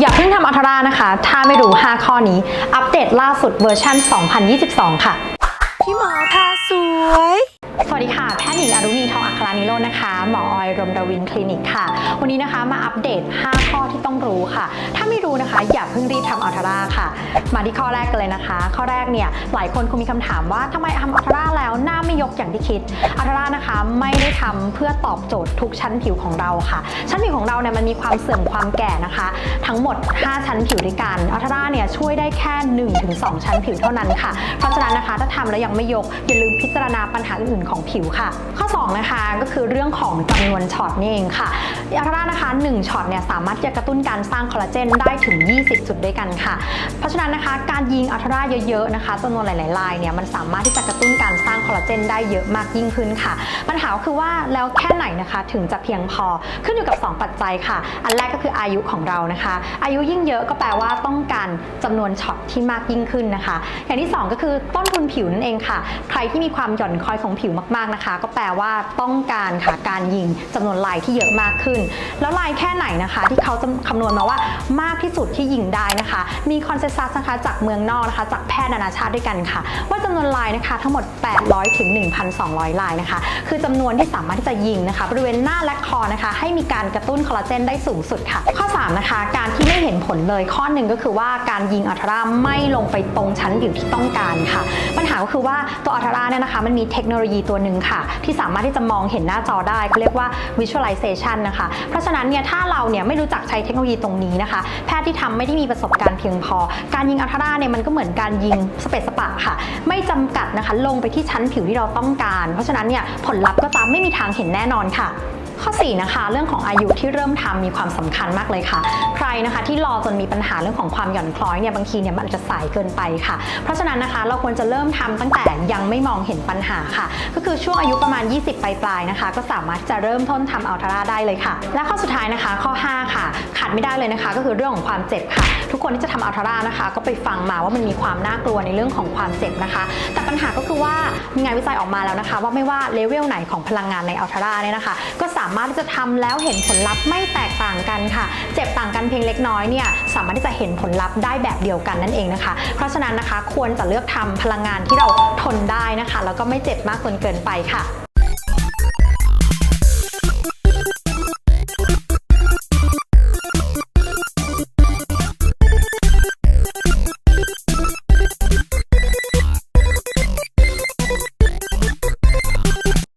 อย่าเพิ่งทำอัลทรานะคะ ถ้าไม่รู้ 5 ข้อนี้ อัปเดตล่าสุดเวอร์ชัน 2022 ค่ะ พี่หมอพาสวยสวัสดีค่ะ แพทย์หญิงอรุณีทองอัครานิโรจน์นะคะ หมอออยรมดาวินคลินิกค่ะ วันนี้นะคะมาอัปเดต 5 ข้อที่ต้องรู้ค่ะ ถ้าไม่รู้นะคะ อย่าเพิ่งรีบทำอัลทราค่ะ มาที่ข้อแรกกันเลยนะคะ ข้อแรกเนี่ยหลายคนคงมีคำถามว่าทำไมทำอัลทราแล้วหน้าไม่ ยกอย่างที่คิดอัลทรานะคะไม่ได้ทำเพื่อตอบโจทย์ทุกชั้นผิวของเราค่ะ ชั้นผิวของเราเนี่ยมันมีความเสื่อมความแก่นะคะ ทั้งหมด 5 ชั้นผิวด้วยกันอัลทราเนี่ยช่วยได้แค่ 1-2 ชั้นผิวเท่านั้นค่ะ เพราะฉะนั้นนะคะถ้าทำแล้วยังไม่ยกอย่าลืมพิจารณาปัญหาอื่นๆของผิวค่ะ ข้อ 2 นะคะก็คือเรื่องของจำนวนช็อตนี่เองค่ะอัลทรานะคะ1ช็อตเนี่ยสามารถจะกระตุ้นการสร้างคอลลาเจนได้ถึง 20 จุดด้วยกันค่ะ เพราะฉะนั้นนะคะการยิงอัลทราเยอะๆนะคะจำนวนหลายๆลายเนี่ยมันสามารถที่จะกระตุ้นการสร้างคอลลาเจนได้เยอะมากยิ่งขึ้นค่ะ ปัญหาคือว่าแล้วแค่ไหนนะคะถึงจะเพียงพอขึ้นอยู่กับ 2 ปัจจัยค่ะ อันแรกก็คืออายุของเรานะคะ อายุยิ่งเยอะก็แปลว่าต้องการจำนวนช็อตที่มากยิ่งขึ้นนะคะ อย่างที่ 2 ก็คือต้นทุนผิวนั่นเองค่ะ ใครที่มีความหย่อนคอยของผิวมากๆนะคะ ก็แปลว่าต้องการค่ะการยิงจำนวนลายที่เยอะมากขึ้น แล้วลายแค่ไหนนะคะ ที่เขาจะคำนวณมาว่ามากที่สุดที่ยิงได้นะคะ มีคอนเซนแซสนะคะจากเมืองนอกนะคะ จากแพทย์นานาชาติด้วยกันค่ะ ว่าจำนวนลายนะคะ ทั้งหมด 800ถึง1,200 ลายนะคะ คือจำนวนที่สามารถที่จะยิงนะคะ บริเวณหน้าและคอนะคะ ให้มีการกระตุ้นคอลลาเจนได้สูงสุดค่ะ ข้อ 3 นะคะ การที่ไม่เห็นผลเลยข้อหนึ่งก็คือว่าการยิงอัลทราไม่ลงไปตรงชั้นผิวที่ต้องการค่ะ ปัญหาก็คือว่าตัวอัลทราเนี่ยนะคะมันมีเทคโนโลยีตัวหนึ่งค่ะ ที่สามารถที่จะมองเห็นหน้าจอได้เขาเรียกว่า visualization นะคะ เพราะฉะนั้นเนี่ยถ้าเราเนี่ยไม่รู้จักใช้เทคโนโลยีตรงนี้นะคะ แพทย์ที่ทำไม่ได้มีประสบการณ์เพียงพอ การยิงอัลทราเนี่ยมันก็เหมือนการยิงสเปซสปะค่ะ ไม่จำกัดนะคะลงไปที่ชั้นผิวที่เราต้องการ เพราะฉะนั้นเนี่ยผลลัพธ์ก็จะไม่มีทางเห็นแน่นอนค่ะ ข้อ 4 นะคะ เรื่องของอายุที่เริ่มทำมีความสำคัญมากเลยค่ะ ใครนะคะที่รอจนมีปัญหาเรื่องของความหย่อนคล้อยเนี่ยบางทีเนี่ยมันจะสายเกินไปค่ะ เพราะฉะนั้นนะคะเราควรจะเริ่มทำตั้งแต่ยังไม่มองเห็นปัญหาค่ะ ก็คือช่วงอายุประมาณ 20 ปลายๆนะคะ ก็สามารถจะเริ่มต้นทำอัลทราได้เลยค่ะ และข้อสุดท้ายนะคะข้อ 5 ค่ะ ขาดไม่ได้เลยนะคะ ก็คือเรื่องของความเจ็บค่ะ ทุกคนที่จะทำอัลทรานะคะ ก็ไปฟังมาว่ามันมีความน่ากลัวในเรื่องของความเจ็บนะคะ แต่ปัญหาก็คือว่ามีงานวิจัยออกมาแล้วนะคะ ว่าไม่ว่าเลเวลไหนของพลังงานในอัลทราเนี่ยนะคะ ก็สาามารถที่จะทำแล้วเห็นผลลัพธ์ไม่แตกต่างกันค่ะ เจ็บต่างกันเพียงเล็กน้อยเนี่ยสามารถที่จะเห็นผลลัพธ์ได้แบบเดียวกันนั่นเองนะคะ เพราะฉะนั้นนะคะควรจะเลือกทำพลังงานที่เราทนได้นะคะแล้วก็ไม่เจ็บมากจนเกินไปค่ะ